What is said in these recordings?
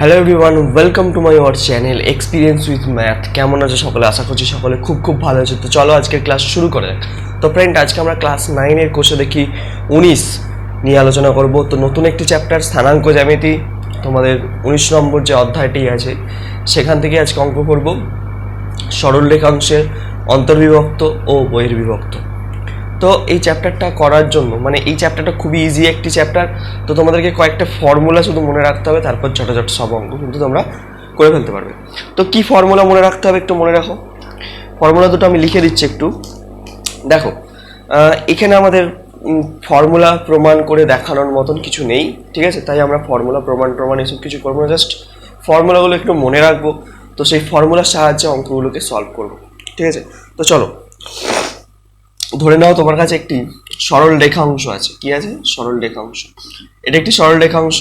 Hello everyone welcome to my our channel experience with math কেমন আছে সকলে? আশা করছি সকলে খুব খুব ভালো আছে। তো চলো আজকের ক্লাস শুরু করে তো ফ্রেন্ড আজকে আমরা ক্লাস নাইনের কোর্সে দেখি উনিশ নিয়ে আলোচনা করব। তো নতুন একটি চ্যাপ্টার স্থানাঙ্ক জ্যামিতি। তোমাদের উনিশ নম্বর যে অধ্যায়টি আছে, সেখান থেকে আজকে অঙ্ক করব। সরল রেখাংশের অন্তর্বিভক্ত ও বহির্বিভক্ত। তো এই চ্যাপ্টারটা করার জন্য মানে এই চ্যাপ্টারটা খুবই ইজি একটি চ্যাপ্টার তো তোমাদেরকে কয়েকটা ফর্মুলা শুধু মনে রাখতে হবে, তারপর ছোটো ছোটো সব অঙ্ক কিন্তু তোমরা করে ফেলতে পারবে। তো কি ফর্মুলা মনে রাখতে হবে একটু মনে রাখো? ফর্মুলা দুটো আমি লিখে দিচ্ছি একটু। দেখো এখানে আমাদের ফর্মুলা প্রমাণ করে দেখানোর মতন কিছু নেই, ঠিক আছে? তাই আমরা ফর্মুলা প্রমাণ প্রমাণ এসব কিছু করব না জাস্ট ফর্মুলাগুলো একটু মনে রাখব। তো সেই ফর্মুলার সাহায্যে অঙ্কগুলোকে সলভ করব, ঠিক আছে? তো চলো ধরে নাও তোমার কাছে একটি সরল রেখাংশ আছে। কি আছে? সরল রেখাংশ। এটা একটি সরল রেখাংশ।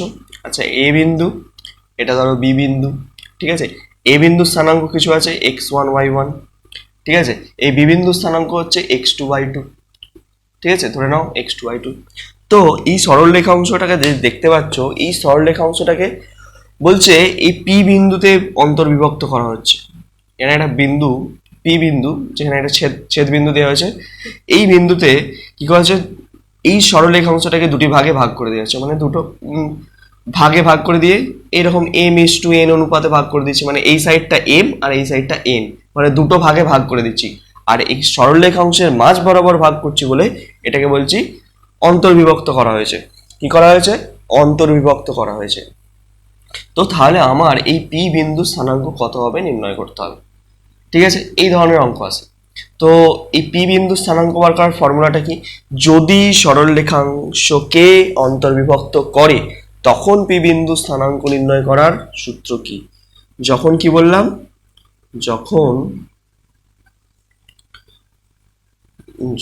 আচ্ছা এ বিন্দু, এটা ধরো বি বিন্দু, ঠিক আছে? এ বিন্দু স্থানাঙ্ক কিছু আছে? এক্স ওয়ান, ওয়াই ওয়ান, ঠিক আছে? এই বি বিন্দু স্থানাঙ্ক হচ্ছে এক্স টু ওয়াই টু, ঠিক আছে? ধরে নাও এক্স টু ওয়াই টু। তো এই সরল রেখাংশটাকে যে দেখতে পাচ্ছ, এই সরল রেখাংশটাকে বলছে এই পি বিন্দুতে অন্তর্বিভক্ত করা হচ্ছে। এখানে একটা বিন্দু পি বিন্দু, যেখানে একটা ছেদ ছেদ বিন্দু দেওয়া হয়েছে, এই বিন্দুতে কি করা হচ্ছে এই সরলরেখাংশটাকে দুটি ভাগে ভাগ করে দেওয়া হচ্ছে মানে দুটো ভাগে ভাগ করে দিয়ে এরকম এম ইস টু এন অনুপাতে ভাগ করে দিচ্ছি মানে এই সাইডটা এম আর এই সাইডটা এন মানে দুটো ভাগে ভাগ করে দিচ্ছি। আর এই সরলরেখাংশের মাঝ বরাবর ভাগ করছি বলে এটাকে বলছি অন্তর্বিভক্ত করা হয়েছে। কি করা হয়েছে? অন্তর্বিভক্ত করা হয়েছে। তো তাহলে আমার এই পি বিন্দু স্থানাঙ্ক কত হবে নির্ণয় করতে হবে। ঠিক আছে? এই ধরনের অঙ্ক আছে। তো এই পি বিন্দু স্থানাঙ্ক বার করার ফর্মুলাটা কি? যদি সরল রেখাংশকে অন্তর্বিভক্ত করে, তখন পি বিন্দু স্থানাঙ্ক নির্ণয় করার সূত্র কি? যখন কি বললাম? যখন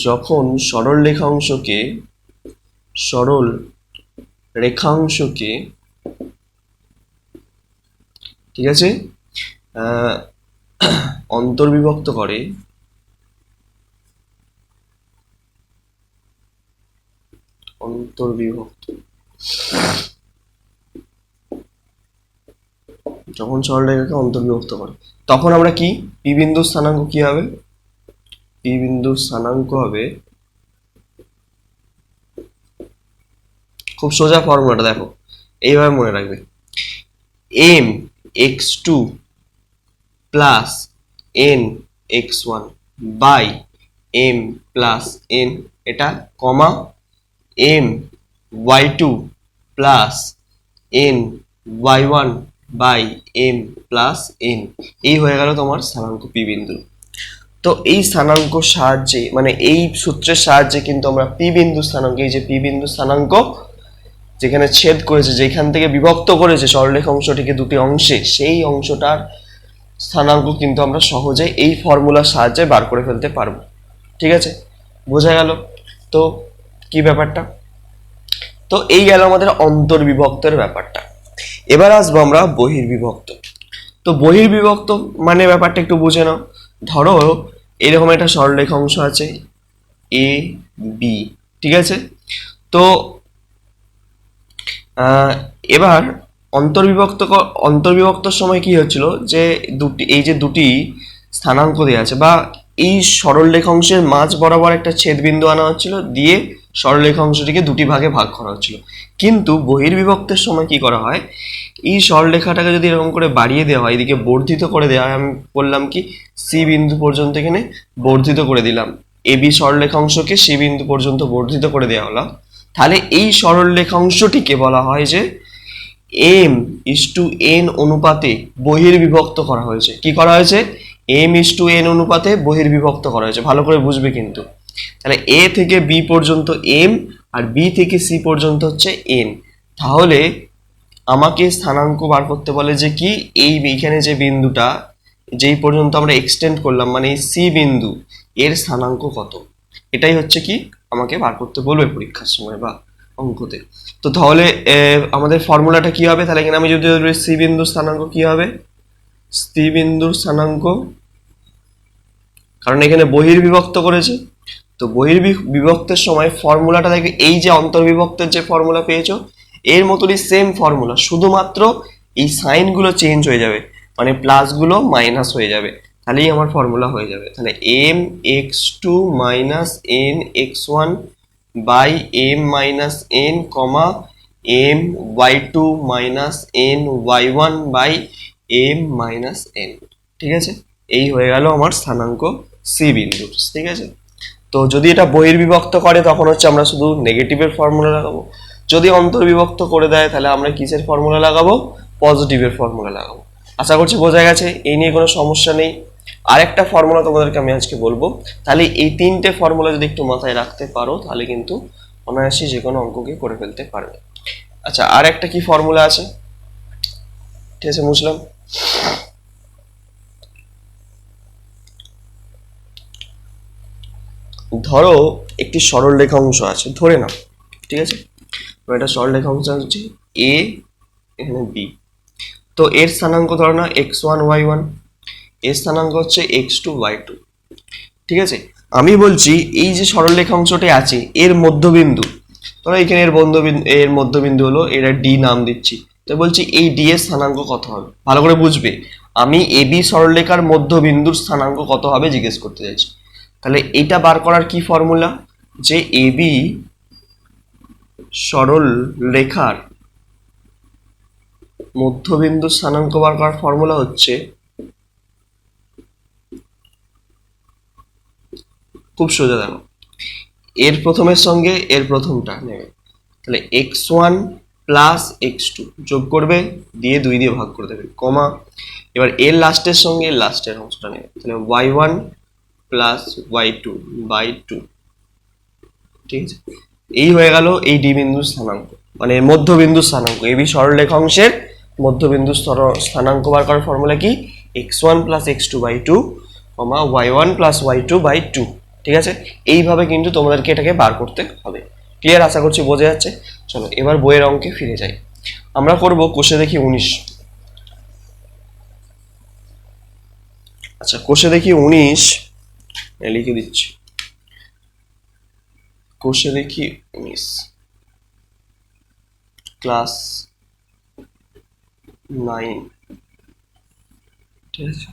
যখন সরল রেখাংশকে সরল রেখাংশকে ঠিক আছে? অন্তর্বিভক্ত করে অন্তর্বিভক্ত। যখন সরলরেখাকে অন্তর্বিভক্ত করে, তখন আমরা কি? পি বিন্দু স্থানাঙ্ক কি হবে? পি বিন্দু স্থানাঙ্ক হবে খুব সোজা ফর্মুলাটা দেখো, এইভাবে মনে রাখবে। M X two plus N X one by M plus N এটা কমা M Y two plus N Y one by M plus N এই হয়ে গেল তোমার স্থানাঙ্ক পি বিন্দু। তো এই স্থানাঙ্ক সাহায্যে মানে এই সূত্রের সাহায্যে কিন্তু আমরা পি বিন্দু স্থানাঙ্ক, এই যে পি বিন্দু স্থানাঙ্ক যেখানে ছেদ করেছে, যেখান থেকে বিভক্ত করেছে সরলরেখা অংশটিকে দুটি অংশে, সেই অংশটার স্থানাঙ্ক কিন্তু আমরা সহজে এই ফর্মুলার সাহায্যে বার করে ফেলতে পারব। ঠিক আছে? বোঝা গেল? তো কি ব্যাপারটা? তো এই গেল আমাদের অন্তর্বিভক্তের ব্যাপারটা। এবার আসব আমরা বহির্বিভক্ত। তো বহির্বিভক্ত মানে ব্যাপারটা একটু বুঝে নাও। ধরো এরকম একটা সরলরেখা অংশ আছে এ বি ঠিক আছে? তো এবার অন্তর্বিভক্ত অন্তর্বিভক্তর সময় কি হচ্ছিল? যে দুটি, এই যে দুটি স্থানাঙ্ক দেওয়া আছে বা এই সরলরেখাংশের মাঝ বরাবর একটা ছেদবিন্দু আনা হচ্ছিল, দিয়ে সরলরেখাংশটিকে দুটি ভাগে ভাগ করা হচ্ছিল। কিন্তু বহির্বিভক্তের সময় কি করা হয়? এই সরলরেখাটাকে যদি এরকম করে বাড়িয়ে দেওয়া হয়, এদিকে বর্ধিত করে দেওয়া হয়, আমি বললাম কি সি বিন্দু পর্যন্ত এখানে বর্ধিত করে দিলাম। এ বি সরলরেখাংশকে সি বিন্দু পর্যন্ত বর্ধিত করে দেওয়া হলো। তাহলে এই সরলরেখাংশটিকে বলা হয় যে এম ইস টু এন অনুপাতে বহির্বিভক্ত করা হয়েছে। কি করা হয়েছে? এম ইস টু এন অনুপাতে বহির্বিভক্ত করা হয়েছে। ভালো করে বুঝবে কিন্তু। তাহলে এ থেকে বি পর্যন্ত এম আর বি থেকে সি পর্যন্ত হচ্ছে এন। তাহলে আমাকে স্থানাঙ্ক বার করতে বলে যে কি? এই এইখানে যে বিন্দুটা, যেই পর্যন্ত আমরা এক্সটেন্ড করলাম মানে এই সি বিন্দু, এর স্থানাঙ্ক কত? এটাই হচ্ছে কি? আমাকে বার করতে বলবে পরীক্ষার সময় বা অঙ্কতে। তো তাহলে আমাদের ফর্মুলাটা কি হবে? তাহলে এখানে আমি যদি সি বিন্দুর স্থানাঙ্ক কি হবে? সি স্থানাঙ্ক, কারণ এখানে বহির্বিভক্ত করেছে। তো বহির্বিভক্তের সময় ফর্মুলাটা দেখবে, এই যে অন্তর্বিভক্তের যে ফর্মুলা পেয়েছ, এর মতনই সেম ফর্মুলা শুধুমাত্র এই সাইনগুলো চেঞ্জ হয়ে যাবে। মানে প্লাসগুলো মাইনাস হয়ে যাবে। তাহলেই আমার ফর্মুলা হয়ে যাবে। তাহলে M X two minus N X one by M minus N comma M Y two minus N Y one by M minus N. ঠিক আছে? এই হয়ে গেল আমার স্থানাঙ্ক সি বিন্দু ঠিক আছে? তো যদি এটা বহির্বিভক্ত করে, তখন হচ্ছে আমরা শুধু নেগেটিভের ফর্মুলা লাগাবো। যদি অন্তর্বিভক্ত করে দেয়, তাহলে আমরা কিসের ফর্মুলা লাগাবো? পজিটিভের ফর্মুলা লাগাবো। আশা করছি বোঝা গেছে, এই নিয়ে কোনো সমস্যা নেই। আরেকটা ফর্মুলা তোমাদেরকে আমি আজকে বলব। তাহলে এই তিনটে ফর্মুলা যদি একটু মাথায় রাখতে পারো, তাহলে কিন্তু অনায়াসই যে কোনো অঙ্ককে করে ফেলতে পারবে। আচ্ছা আর একটা কি ফর্মুলা আছে? ঠিক আছে, বুঝলাম। ধরো একটি সরল রেখা অংশ আছে, ধরে নাও, ঠিক আছে? এটা সরল রেখা অংশ হচ্ছে এ, এখানে বি। তো এর স্থানাঙ্ক ধরো না এক্স ওয়ান ওয়াই ওয়ান এর স্থানাঙ্ক হচ্ছে এক্স টু ওয়াই টু ঠিক আছে? আমি বলছি, এই যে সরল রেখা অংশটি আছে, এর মধ্যবিন্দু, ধরো এখানে এর বন্ধবিন্দু এর মধ্যবিন্দু হলো এটা ডি নাম দিচ্ছি। তো বলছি, এই ডি এর স্থানাঙ্ক কত হবে? ভালো করে বুঝবে। আমি এ বি সরলরেখার মধ্যবিন্দুর স্থানাঙ্ক কত হবে জিজ্ঞেস করতে চাইছি। তাহলে এটা বার করার কি ফর্মুলা? যে এ বি সরল রেখার মধ্যবিন্দু স্থানাঙ্ক বার করার ফর্মুলা হচ্ছে খুব সোজা দেখো। এর প্রথমের সঙ্গে এর প্রথমটা নেবে। তাহলে X one plus X two যোগ করবে, দিয়ে দুই দিয়ে ভাগ করে দেবে, কমা। এবার এর লাস্টের সঙ্গে এর লাস্টের অংশটা নেবে। তাহলে Y one plus Y two by two. ঠিক আছে? এই হয়ে গেল এই ডি বিন্দুর স্থানাঙ্ক। মানে মধ্যবিন্দু স্থানাঙ্ক। এবি সরলরেখা অংশের মধ্যবিন্দু স্তর- স্থানাঙ্ক বার করার ফর্মুলা কি? X one plus X two by two, comma Y one plus Y two by two. ঠিক আছে? এইভাবে কিন্তু তোমাদেরকে এটাকে বার করতে হবে। ক্লিয়ার আশা করছি বোঝা যাচ্ছে? চলো, এবার বইয়ের অঙ্কে ফিরে যাই। আমরা করব কোষে দেখি উনিশ। আচ্ছা কোষে দেখি উনিশ। লিখে দিচ্ছি। কোষে দেখি উনিশ। Class nine. ঠিক আছে?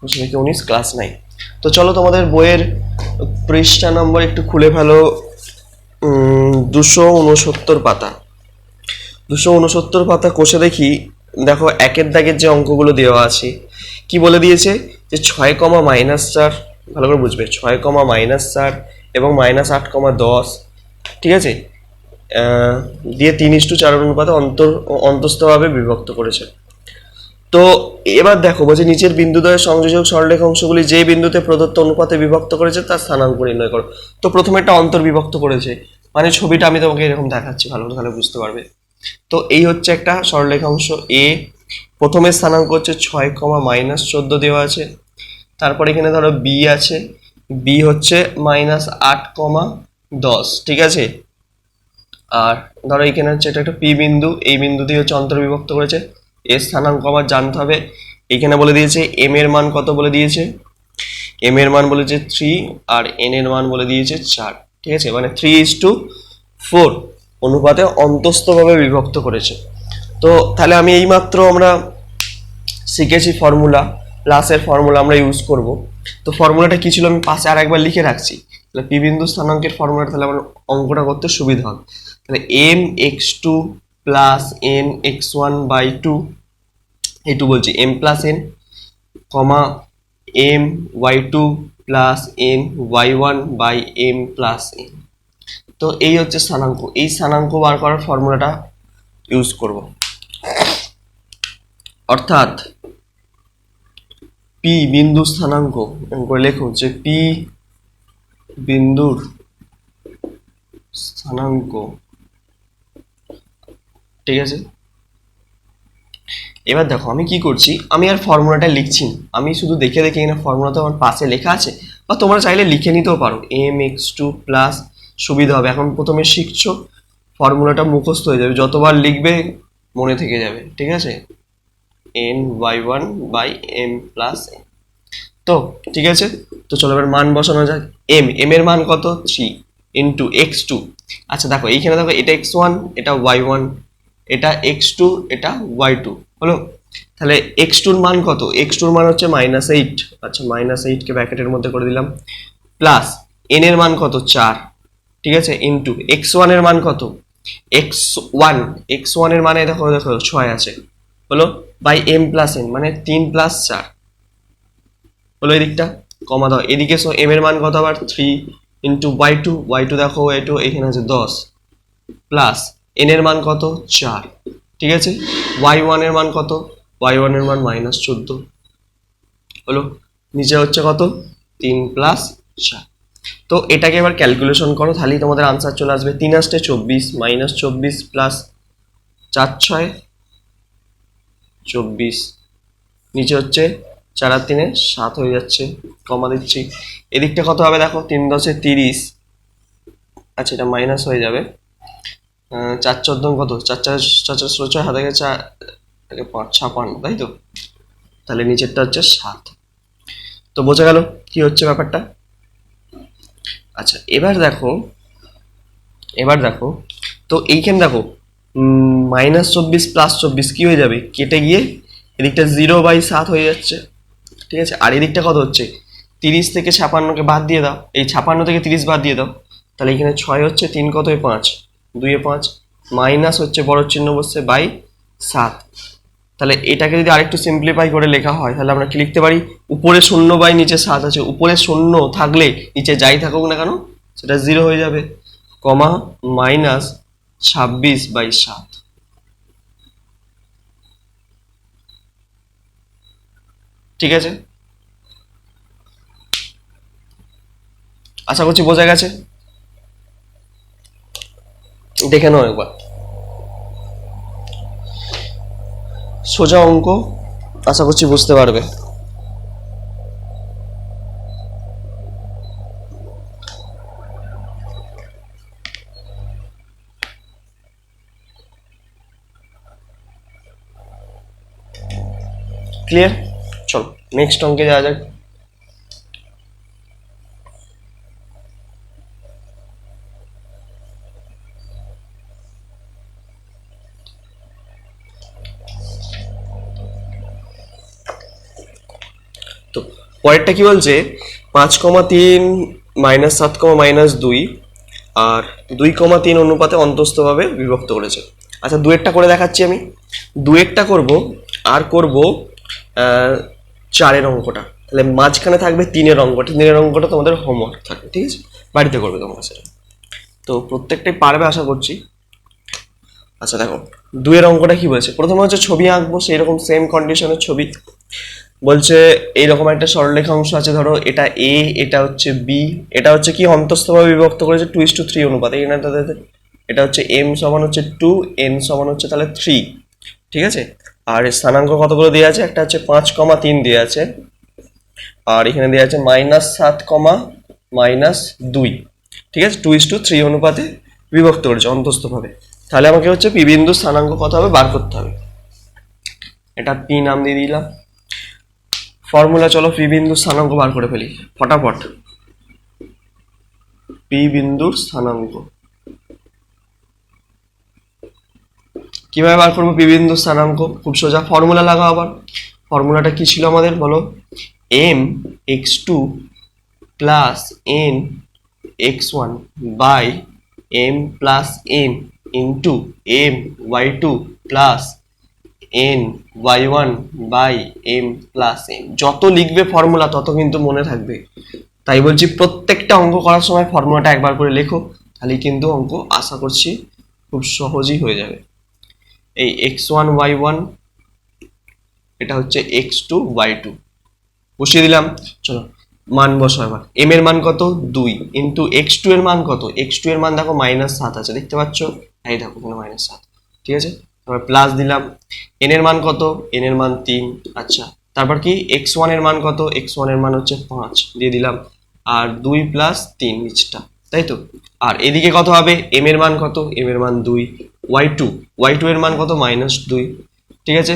কোষে দেখি উনিশ, ক্লাস নাইন। তো চলো তোমাদের বইয়ের পৃষ্ঠা নম্বর একটু খুলে ফেলো। দুশো উনসত্তর পাতা। দুশো উনসত্তর পাতা কোষে দেখি, দেখো একের দাগের যে অঙ্কগুলো দেওয়া আছে, কি বলে দিয়েছে? যে ছয় কমা মাইনাস চার, ভালো করে বুঝবে, ছয় কমা মাইনাস চার এবং মাইনাস আট কমা দশ, ঠিক আছে? দিয়ে তিন ইস্টু চার অনুপাতে অন্তর, অন্তস্থভাবে বিভক্ত করেছে। তো এবার দেখো, বলছে নিচের বিন্দুদ্বয়ের সংযোজক সরলরেখা অংশগুলি যে বিন্দুতে প্রদত্ত অনুপাতে বিভক্ত করেছে তার স্থানাঙ্ক নির্ণয় করো। তো প্রথমে একটা অন্তর বিভক্ত করেছে মানে ছবিটা আমি তোমাকে এরকম দেখাচ্ছি, ভালো তাহলে বুঝতে পারবে। তো এই হচ্ছে একটা সরলরেখা অংশ এ প্রথমে স্থানাঙ্ক হচ্ছে ছয় কমা মাইনাস চোদ্দ দেওয়া আছে, তারপর এখানে ধরো বি আছে বি হচ্ছে মাইনাস আট কমা দশ, ঠিক আছে? আর ধরো এখানে হচ্ছে এটা একটা পি বিন্দু, এই বিন্দু দিয়ে হচ্ছে অন্তর্বিভক্ত করেছে এর স্থানাঙ্ক আমার জানতে হবে। এখানে বলে দিয়েছে এম এর মান কত বলে দিয়েছে? এম এর মান বলেছে থ্রি আর এন এর মান বলে দিয়েছে চার। ঠিক আছে? মানে থ্রি ইজ টু ফোর অনুপাতে অন্তস্থভাবে বিভক্ত করেছে। তো তাহলে আমি এইমাত্র আমরা শিখেছি ফর্মুলা প্লাসের ফর্মুলা আমরা ইউজ করব। তো ফর্মুলাটা কি ছিল আমি পাশে আর একবার লিখে রাখছি। তাহলে পি বিন্দু স্থানাঙ্কের ফর্মুলাটা তাহলে আমার অঙ্কটা করতে সুবিধা হবে। তাহলে M X two plus N X one by two এই টু বলছি M plus N comma M Y two plus N Y one by M plus N তো এই হচ্ছে স্থানাঙ্ক, এই স্থানাঙ্ক বার করার ফর্মুলাটা ইউজ করব। অর্থাৎ পি বিন্দু স্থানাঙ্ক করে লেখো যে পি বিন্দুর স্থানাঙ্ক ঠিক আছে? এবার দেখো, আমি কি করছি? আমি আর ফর্মুলাটা লিখছি না। আমি শুধু দেখে দেখে এখানে ফর্মুলা তো আমার পাশে লেখা আছে। বা তোমরা চাইলে লিখে নিতেও পারো। এম এক্স টু প্লাস সুবিধা হবে। এখন প্রথমে শিখছো ফর্মুলাটা মুখস্থ হয়ে যাবে। যতবার লিখবে, মনে থেকে যাবে। ঠিক আছে? N by one by M plus N তো, ঠিক আছে? তো চলো এবার মান বসানো যাক। এম এম এর মান কত? থ্রি ইন্টু এক্স টু আচ্ছা দেখো, এইখানে দেখো, এটা এক্স ওয়ান এটা ওয়াই ওয়ান এটা এক্স টু এটা ওয়াই টু হলো? তাহলে এক্স টুর মান কত? এক্স টুর মান হচ্ছে মাইনাস এইট আচ্ছা মাইনাস এইটকে ব্র্যাকেটের মধ্যে করে দিলাম। প্লাস এন এর মান কত? চার। ঠিক আছে? ইন্টু এক্স ওয়ানের মান কত? এক্স ওয়ান এক্স ওয়ানের মানে দেখো দেখো, ছয় আছে। হলো? বাই এম প্লাস মানে তিন প্লাস চার। হলো এদিকটা? কমা দাও। এদিকে সো এম এর মান কত আবার? Three into Y two Y two দেখো ওয়াই টু এখানে আছে দশ। প্লাস এন এর মান কত? চার। ঠিক আছে? ওয়াই ওয়ানের মান কত? ওয়াই ওয়ানের মান মাইনাস চোদ্দ। হলো, নিচে হচ্ছে কত? তিন প্লাস চার। তো এটাকে এবার ক্যালকুলেশন করো, তাহলেই তোমাদের আনসার চলে আসবে। তিন আসতে চব্বিশ মাইনাস চব্বিশ প্লাস চার ছয়, চব্বিশ। নিচে হচ্ছে চার আর তিনে সাত হয়ে যাচ্ছে কমা দিচ্ছি। এদিকটা কত হবে দেখো? তিন দশে তিরিশ। আচ্ছা এটা মাইনাস হয়ে যাবে। চার চোদ্দ কত? চার চার চার চার ষোলো, ছয় হাতে গেছে ছাপান্ন, তাই তো? তাহলে নিচেরটা হচ্ছে সাত। তো বোঝা গেল কি হচ্ছে ব্যাপারটা? আচ্ছা এবার দেখো এবার দেখো, তো এইখানে দেখো মাইনাস চব্বিশ প্লাস চব্বিশ কী হয়ে যাবে? কেটে গিয়ে এদিকটা জিরো বাই সাত হয়ে যাচ্ছে। ঠিক আছে? আর এদিকটা কত হচ্ছে? তিরিশ থেকে ছাপান্নকে বাদ দিয়ে দাও। এই ছাপান্ন থেকে তিরিশ বাদ দিয়ে দাও। তাহলে এখানে ছয় হচ্ছে, তিন কত পাঁচ। দুইয়ে পাঁচ, মাইনাস হচ্ছে বড় চিহ্ন বসছে বাই সাত। তাহলে এটাকে যদি আরেকটু সিম্পলিফাই করে লেখা হয়, তাহলে আমরা কি লিখতে পারি? উপরে শূন্য বাই নিচে সাত আছে। উপরে শূন্য থাকলে নিচে যাই থাকুক না কেন, সেটা জিরো হয়ে যাবে। কমা মাইনাস ছাব্বিশ বাই সাত। ঠিক আছে? আশা করছি বোঝা গেছে। দেখে নাও একবার সোজা অঙ্ক আশা করছি বুঝতে পারবে ক্লিয়ার চলো নেক্সট অঙ্কে যাওয়া যাক পরেরটা কি বলছে? পাঁচ কমা তিন মাইনাস সাত কমা মাইনাস দুই আর দুই কমা তিন অনুপাতে অন্তস্থভাবে বিভক্ত করেছে। আচ্ছা দুয়েরটা করে দেখাচ্ছি আমি। দুয়েরটা করব আর করব চারের অঙ্কটা। তাহলে মাঝখানে থাকবে তিনের অঙ্কটা। তিনের অঙ্কটা তোমাদের হোমওয়ার্ক থাকবে, ঠিক আছে? বাড়িতে করবে তোমরা সেটা। তো প্রত্যেকটাই পারবে আশা করছি। আচ্ছা দেখো, দুয়ের অঙ্কটা কি বলছে? প্রথমে হচ্ছে ছবি আঁকবো সেই রকম সেম কন্ডিশনের ছবি। বলছে এইরকম একটা সরলরেখা অংশ আছে, ধরো এটা এ এটা হচ্ছে বি এটা হচ্ছে কি অন্তস্থভাবে বিভক্ত করেছে টু ইস টু থ্রি অনুপাতে এখানে তাদের, এটা হচ্ছে এম সমান হচ্ছে টু এন সমান হচ্ছে তাহলে থ্রি ঠিক আছে? আর স্থানাঙ্ক কতগুলো দেওয়া আছে? একটা হচ্ছে পাঁচ কমা তিন দেওয়া আছে, আর এখানে দেওয়া আছে মাইনাস সাত কমা মাইনাস দুই, ঠিক আছে? টু ইস টু থ্রি অনুপাতে বিভক্ত করেছে অন্তস্থভাবে। তাহলে আমাকে হচ্ছে পি বিন্দু স্থানাঙ্ক কত হবে? বার করতে হবে। এটা পি নাম দিয়ে দিলাম। ফর্মুলা চলো পি বিন্দুর স্থানাঙ্ক বার করে ফেলি। ফটাফট। পি বিন্দুর স্থানাঙ্ক। কীভাবে বার করব পি বিন্দুর স্থানাঙ্ক? খুব সোজা ফর্মুলা লাগাও আবার। ফর্মুলাটা কি ছিল আমাদের, বলো? M X two plus N X one by M plus N into M Y two plus N Y one by M plus N যত লিখবে ফর্মুলা তত কিন্তু মনে থাকবে। তাই বলছি, প্রত্যেকটা অঙ্ক করার সময় ফর্মুলাটা একবার করে লেখো তাহলে কিন্তু অঙ্ক আশা করছি খুব সহজই হয়ে যাবে। এই এক্স ওয়ান ওয়াই ওয়ান এটা হচ্ছে এক্স টু ওয়াই টু বসিয়ে দিলাম, চলো, মান বসো এবার। এম এর মান কত? দুই। ইন্টু এক্স টু এর মান কত? এক্স টু এর মান দেখো মাইনাস সাত আছে, দেখতে পাচ্ছ? এই দেখো, এখানে মাইনাস সাত। ঠিক আছে? তারপর প্লাস দিলাম এন এর মান কত এন এর মান তিন আচ্ছা তারপর কি এক্স ওয়ানের মান কত এক্স ওয়ানের মান হচ্ছে পাঁচ দিয়ে দিলাম আর দুই প্লাস তিন নিচটা তাই তো আর এদিকে কত হবে এম এর মান কত এম এর মান দুই ওয়াই টু ওয়াই টু এর মান কত মাইনাস দুই ঠিক আছে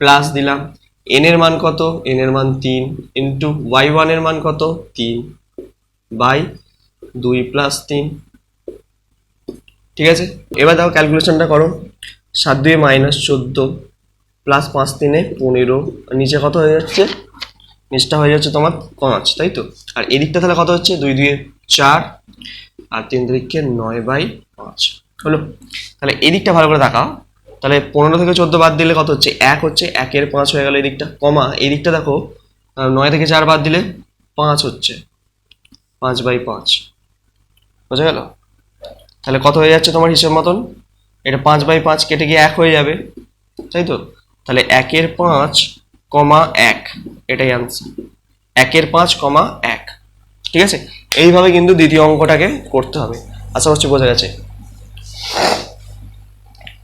প্লাস দিলাম এন এর মান কত এন এর মান তিন ইন্টু ওয়াই ওয়ানের মান কত তিন বাই দুই প্লাস তিন ঠিক আছে এবার দেখো ক্যালকুলেশনটা করো সাত দুয়ে মাইনাস চোদ্দ প্লাস পাঁচ তিনে পনেরো। নিচে কত হয়ে যাচ্ছে? নিচটা হয়ে যাচ্ছে তোমার পাঁচ, তাই তো? আর এদিকটা তাহলে কত হচ্ছে? দুই দুয়ে চার আর তিন তারিখকে নয় বাই পাঁচ। হলো? তাহলে এদিকটা ভালো করে দেখাও। তাহলে পনেরো থেকে চোদ্দ বাদ দিলে কত হচ্ছে? এক হচ্ছে, একের পাঁচ হয়ে গেল এদিকটা। কমা, এদিকটা দেখো নয় থেকে চার বাদ দিলে পাঁচ হচ্ছে। পাঁচ বাই পাঁচ। বোঝা গেল? তাহলে কত হয়ে যাচ্ছে তোমার হিসেব মতন? এটা পাঁচ বাই পাঁচ কেটে গিয়ে এক হয়ে যাবে, তাই তো? তাহলে একের পাঁচ কমা এক, এটাই আনসার একের পাঁচ কমা এক, ঠিক আছে? এইভাবে কিন্তু দ্বিতীয় অঙ্কটাকে করতে হবে। আশা করছি বোঝা গেছে।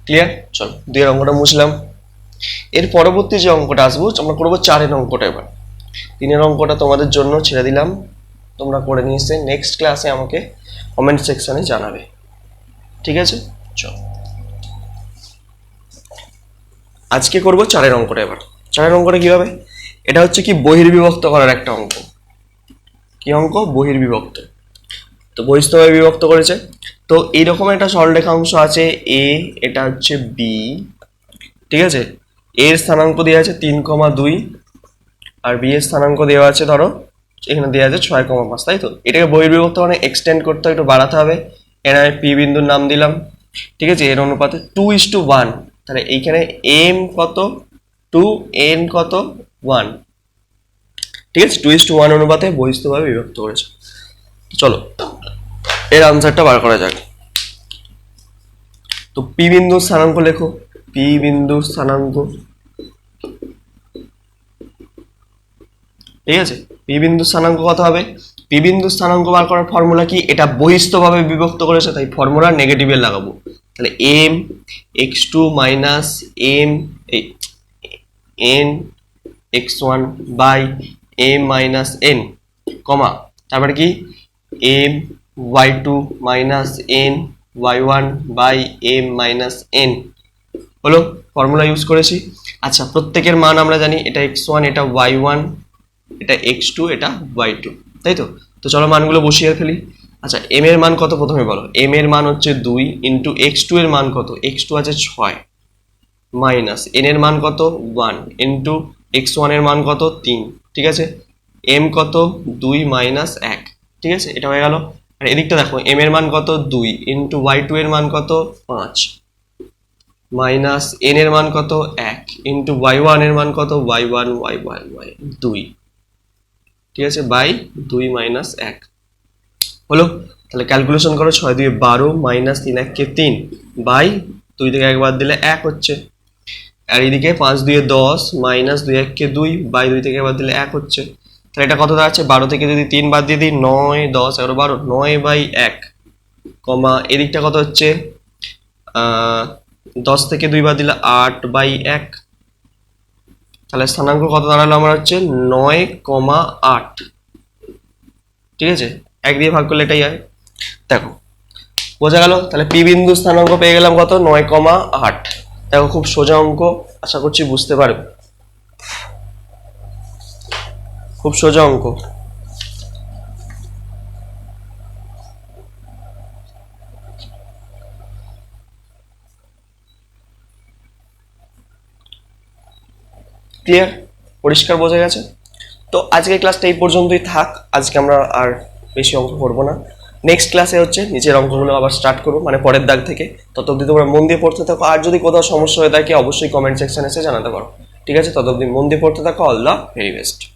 ক্লিয়ার চলো, দুইয়ের অঙ্কটা মুছলাম। এর পরবর্তী যে অঙ্কটা আসব, আমরা করব চারের অঙ্কটা এবার। তিনের অঙ্কটা তোমাদের জন্য ছেড়ে দিলাম। তোমরা করে নিয়ে এসে নেক্সট ক্লাসে আমাকে কমেন্ট সেকশনে জানাবে। ঠিক আছে? চলো। আজকে করব চারের অঙ্কটা এবার। চারের অঙ্কটা কি হবে এটা হচ্ছে কি বহির্বিভক্ত করার একটা অঙ্ক। কি অঙ্ক? বহির্বিভক্ত। তো বহিস্থভাবে বিভক্ত করেছে। তো এইরকম একটা সরলরেখা অংশ আছে এ এটা হচ্ছে বি ঠিক আছে? এর স্থানাঙ্ক দেওয়া আছে তিন কমা দুই, আর বি এর স্থানাঙ্ক দেওয়া আছে ধরো, এখানে দেওয়া আছে ছয় কমা পাঁচ, তাই তো? এটাকে বহির্বিভক্ত মানে এক্সটেন্ড করতে একটু বাড়াতে হবে। এর পি বিন্দুর নাম দিলাম, ঠিক আছে? এর অনুপাতে টু ইস টু ওয়ান তাহলে এইখানে এম কত? টু এন কত? ওয়ান ঠিক আছে? টু ইস টু ওয়ান অনুপাতে বহিস্থভাবে বিভক্ত করেছে। চলো, এর আনসারটা বার করা যাক। তো পি বিন্দুর স্থানাঙ্ক লেখো। পি বিন্দুর স্থানাঙ্ক। ঠিক আছে? পি বিন্দু স্থানাঙ্ক কত হবে? পি বিন্দু স্থানাঙ্ক বার করার ফর্মুলা কি? এটা বহিস্থভাবে বিভক্ত করেছে, তাই ফর্মুলা নেগেটিভে লাগাবো। তাহলে M X two minus M N X one by M minus N কমা তারপরে কি? M Y two minus N Y one by M minus N হলো ফর্মুলা ইউজ করেছি। আচ্ছা প্রত্যেকের মান আমরা জানি, এটা এক্স ওয়ান এটা ওয়াই ওয়ান এটা এক্স টু এটা ওয়াই টু তাই তো? তো চলো মানগুলো বসিয়ে ফেলি। আচ্ছা এম এর মান কত প্রথমে বলো? এম এর মান হচ্ছে দুই ইন্টু এক্স টু এর মান কত? এক্স টু আছে ছয় মাইনাস এন এর মান কত? ওয়ান ইন্টু এক্স ওয়ানের মান কত? তিন, ঠিক আছে? এম কত? দুই মাইনাস এক, ঠিক আছে? এটা হয়ে গেল। আর এদিকটা দেখো এম এর মান কত? দুই ইন্টু ওয়াই টু এর মান কত? পাঁচ মাইনাস এন এর মান কত? এক ইন্টু ওয়াই ওয়ানের মান কত? Y one Y one Y দুই, ঠিক আছে? বাই দুই মাইনাস এক। হলো তাহলে ক্যালকুলেশন করো, ছয় দুই বারো মাইনাস তিন এককে তিন বাই দুই থেকে একবার দিলে এক হচ্ছে। আর এদিকে পাঁচ দুয়ে দশ মাইনাস দুই এককে দুই বাই দুই থেকে একবার দিলে এক হচ্ছে। তাহলে এটা কত দাঁড়াচ্ছে? বারো থেকে যদি তিন বাদ দিয়ে দিই, নয়, দশ, এগারো, বারো, নয় বাই এক কমা, এদিকটা কত হচ্ছে? দশ থেকে দুই বাদ দিলে আট বাই এক। তাহলে স্থানাঙ্ক কত দাঁড়াল আমার হচ্ছে? নয় কমা আট। ঠিক আছে? এক দিয়ে ভাগ করলে এটাই হয়। দেখো, বোঝা গেল? তাহলে পি বিন্দু স্থানাঙ্ক পেয়ে গেলাম কত? নয় কমা আট। দেখো, খুব সোজা অঙ্ক, আশা করছি বুঝতে পারবে। খুব সোজা অঙ্ক। ক্লিয়ার পরিষ্কার বোঝা গেছে? তো আজকের ক্লাসটা এই পর্যন্তই থাক। আজকে আমরা আর বেশি অঙ্ক করব না। নেক্সট ক্লাসে হচ্ছে নিচের অঙ্কগুলো আবার স্টার্ট করব মানে পরের দাগ থেকে। তত অবধি তোমরা মন দিয়ে পড়তে থাকো। আর যদি কোথাও সমস্যা হয়ে থাকে, অবশ্যই কমেন্ট সেকশানে এসে জানাতে পারো। ঠিক আছে? তত অবধি মন দিয়ে পড়তে থাকো। All the very best